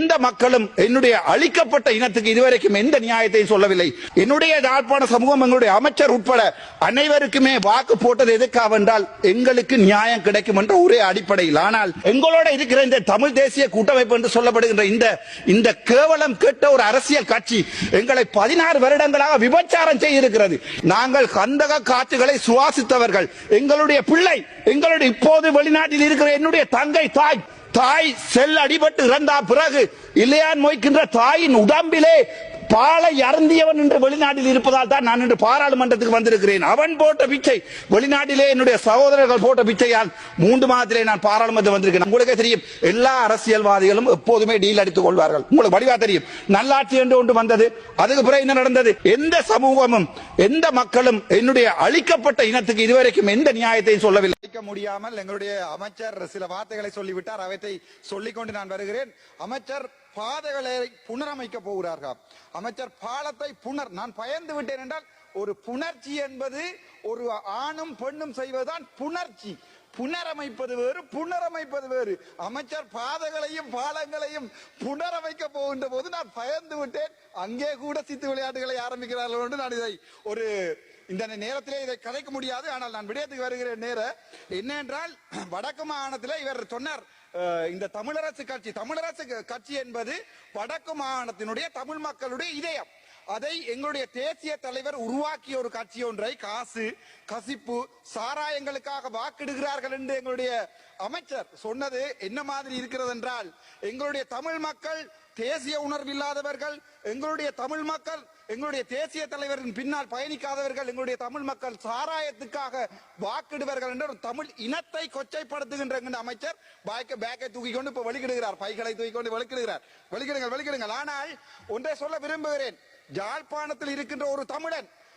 இந்த மக்களும் என்னுடைய அழிக்கப்பட்ட இனத்துக்கு இதுவரைக்கும் எந்த நியாயத்தையும் சொல்லவில்லை. என்னுடைய யாழ்ப்பாண சமூகம் எங்களுடைய அமைச்சர் உட்பட அனைவருக்குமே வாக்கு போட்டது எதுக்காக என்றால் எங்களுக்கு நியாயம் கிடைக்கும் என்ற ஒரே அடிப்படையில். ஆனால் எங்களோட இருக்கிற இந்த தமிழ் தேசிய கூட்டமைப்பு என்று சொல்லப்படுகின்ற இந்த இந்த கேவலம் கேட்ட ஒரு அரசியல் கட்சி எங்களை பதினாறு வருடங்களாக விபச்சாரம் செய்திருக்கிறது. நாங்கள் கந்தக காற்றுகளை சுவாசித்தவர்கள். எங்களுடைய பிள்ளை எங்களுடைய இப்போது வெளிநாட்டில் இருக்கிற என்னுடைய தங்கை தாய் தாய் செல் அடிபட்டு இறந்தா பிறகு இல்லையான் நோய்க்கின்ற தாயின் உடம்பிலே பாலை அருந்தியவன் என்று வெளிநாட்டில் இருப்பதால் தான் நான் இன்று பாராளுமன்றத்துக்கு வந்திருக்கிறேன். அவன் போட்ட பிச்சை வெளிநாட்டிலே என்னுடைய சகோதரர்கள் போட்ட பிச்சையால் மூன்று மாதத்திலே நான் பாராளுமன்றத்தில் வந்திருக்கிறேன். உங்களுக்கே தெரியும் எல்லா அரசியல்வாதிகளும் எப்போதுமே டீல் அடித்துக் கொள்வார்கள். உங்களுக்கு வடிவா தெரியும். நல்லாட்சி என்று ஒன்று வந்தது அதுக்கு பிறகு என்ன நடந்தது? எந்த சமூகமும் எந்த மக்களும் என்னுடைய அழிக்கப்பட்ட இனத்துக்கு இதுவரைக்கும் எந்த நியாயத்தையும் சொல்லவில்லை. அளிக்க முடியாமல் எங்களுடைய அமைச்சர் சில வார்த்தைகளை சொல்லிவிட்டார். அவற்றை சொல்லிக்கொண்டு நான் வருகிறேன். அமைச்சர் பாதைகளை புனரமைக்க போகிறார்கள். அமைச்சர் பாலத்தை புனர் நான் பயந்து விட்டேன் என்றால் ஒரு புணர்ச்சி என்பது ஒரு ஆணும் பெண்ணும் செய்வதுதான் புணர்ச்சி. புனரமைப்பது வேறு புனரமைப்பது வேறு. அமைச்சர் பாதைகளையும் பாலங்களையும் புனரமைக்க போகின்ற போது நான் பயந்து விட்டேன். அங்கே கூட சித்து விளையாட்டுகளை ஆரம்பிக்கிறார்கள் என்று நான் இதை ஒரு இந்த நேரத்திலே இதை கதைக்க முடியாது. ஆனால் நான் விடயத்துக்கு வருகிற நேர. என்ன என்றால் வடக்கு மாகாணத்தில் இவர் சொன்னார் இந்த தமிழரசு கட்சி தமிழரசு கட்சி என்பது வடக்கு மாகாணத்தினுடைய தமிழ் மக்களுடைய இதயம். அதை எங்களுடைய தேசிய தலைவர் உருவாக்கிய ஒரு கட்சி ஒன்றை காசு கசிப்பு சாராயங்களுக்காக வாக்கிடுகிறார்கள் என்று எங்களுடைய அமைச்சர் சொன்னது என்ன மாதிரி இருக்கிறது என்றால் எங்களுடைய தமிழ் மக்கள் தேசிய உணர்வில்லாதவர்கள் எங்களுடைய தமிழ் மக்கள் எங்களுடைய தேசிய தலைவரின் பின்னால் பயணிக்காதவர்கள் எங்களுடைய தமிழ் மக்கள் சாராயத்துக்காக வாக்கிடுவார்கள் என்ற ஒரு தமிழ் இனத்தை கொச்சைப்படுத்துகின்ற அமைச்சர் பாய்க்க பேக்கை தூக்கி கொண்டு இப்ப வெளிக்கிடுகிறார். பைகளை தூக்கி கொண்டு வெளிக்கிடுகிறார். வெளிக்கிடுங்கள் வெளிக்கிடுங்கள். ஆனால் ஒன்றை சொல்ல விரும்புகிறேன். யாழ்ப்பாணத்தில் இருக்கின்ற ஒரு தமிழன்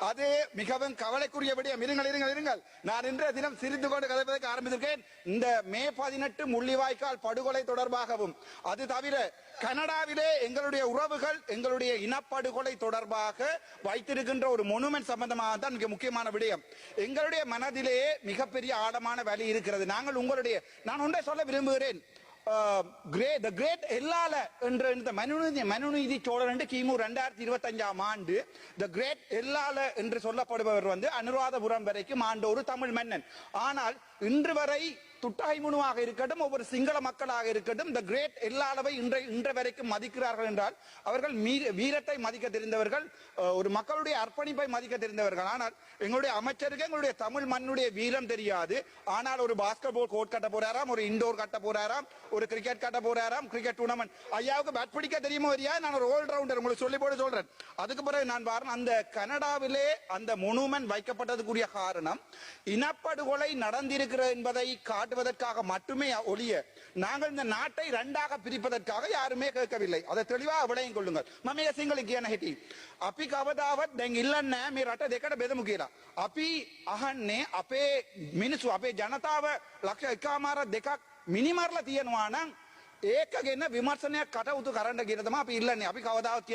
அது மிகவும் கவலைக்குரிய விடயம் இருங்கள் இருங்கள். இருங்கள் நான் இன்றைய தினம் சிரித்து கொண்டு கதைப்பதற்கு ஆரம்பித்திருக்கேன். இந்த மே பதினெட்டு முள்ளிவாய்க்கால் படுகொலை தொடர்பாகவும் அது தவிர கனடாவிலே எங்களுடைய உறவுகள் எங்களுடைய இனப்படுகொலை தொடர்பாக வைத்திருக்கின்ற ஒரு மொனுமெண்ட் சம்பந்தமாக தான் மிக முக்கியமான விடயம். எங்களுடைய மனதிலேயே மிகப்பெரிய ஆழமான வலி இருக்கிறது. நாங்கள் உங்களுடைய நான் ஒன்றை சொல்ல விரும்புகிறேன். கிரேட் த கிரேட் எல்லால என்ற இந்த மனுநீதி மனுநீதி சோழன் என்று கிமு ரெண்டாயிரத்தி இருபத்தி அஞ்சாம் ஆண்டு த கிரேட் எல்லால என்று சொல்லப்படுபவர் வந்து அனுராதபுரம் வரைக்கும் ஆண்ட ஒரு தமிழ் மன்னன். ஆனால் இன்று வரை துட்டாய்முனுவாக இருக்கட்டும் ஒவ்வொரு சிங்கள மக்களாக இருக்கட்டும் த கிரேட் எல்லா அளவை இன்றை இன்று வரைக்கும் மதிக்கிறார்கள் என்றால் அவர்கள் மீ- வீரத்தை மதிக்க தெரிந்தவர்கள் ஒரு மக்களுடைய அர்ப்பணிப்பை மதிக்க தெரிந்தவர்கள். ஆனால் எங்களுடைய அமைச்சருக்கு எங்களுடைய தமிழ் மண்ணுடைய வீரம் தெரியாது. ஆனால் ஒரு பாஸ்கெட் பால் கோர்ட் கட்ட போறாராம் ஒரு இண்டோர் கட்ட போறாராம் ஒரு கிரிக்கெட் கட்ட போறாராம் கிரிக்கெட் டூர்னமெண்ட் ஐயாவுக்கு பேட் பிடிக்க தெரியுமோ இல்லையா நான் ஒரு ஆல்ரவுண்டர் உங்களுக்கு சொல்லி போட்டு சொல்றேன். அதுக்கு பிறகு நான் பாருங்க அந்த கனடாவிலே அந்த மொனுமெண்ட் வைக்கப்பட்டதுக்குரிய காரணம் இனப்படுகொலை நடந்திருக்கிறது என்பதை காட்டுவதற்காக மட்டுமே ஒழிய நாங்கள் இந்த நாட்டை ரெண்டாக பிரிப்பதற்காக யாருமே கேட்கவில்லை அதை தெளிவாக விளையும் கொள்ளுங்கள் මම සිංහල කියන හිටි. අපි කවදාවත් දැන් ඉල්ලන්න මේ රට දෙකට බෙදමු කියලා. අපි අහන්නේ අපේ මිනිස්සු අපේ ජනතාව ලක්ෂ එකමාර දෙකක් මිනිමරලා තියෙනවා නම් ඒක ගැන විමර්ශනයක් කටයුතු කරන්න කියන තමයි අපි ඉල්ලන්නේ. අපි කවදාවත්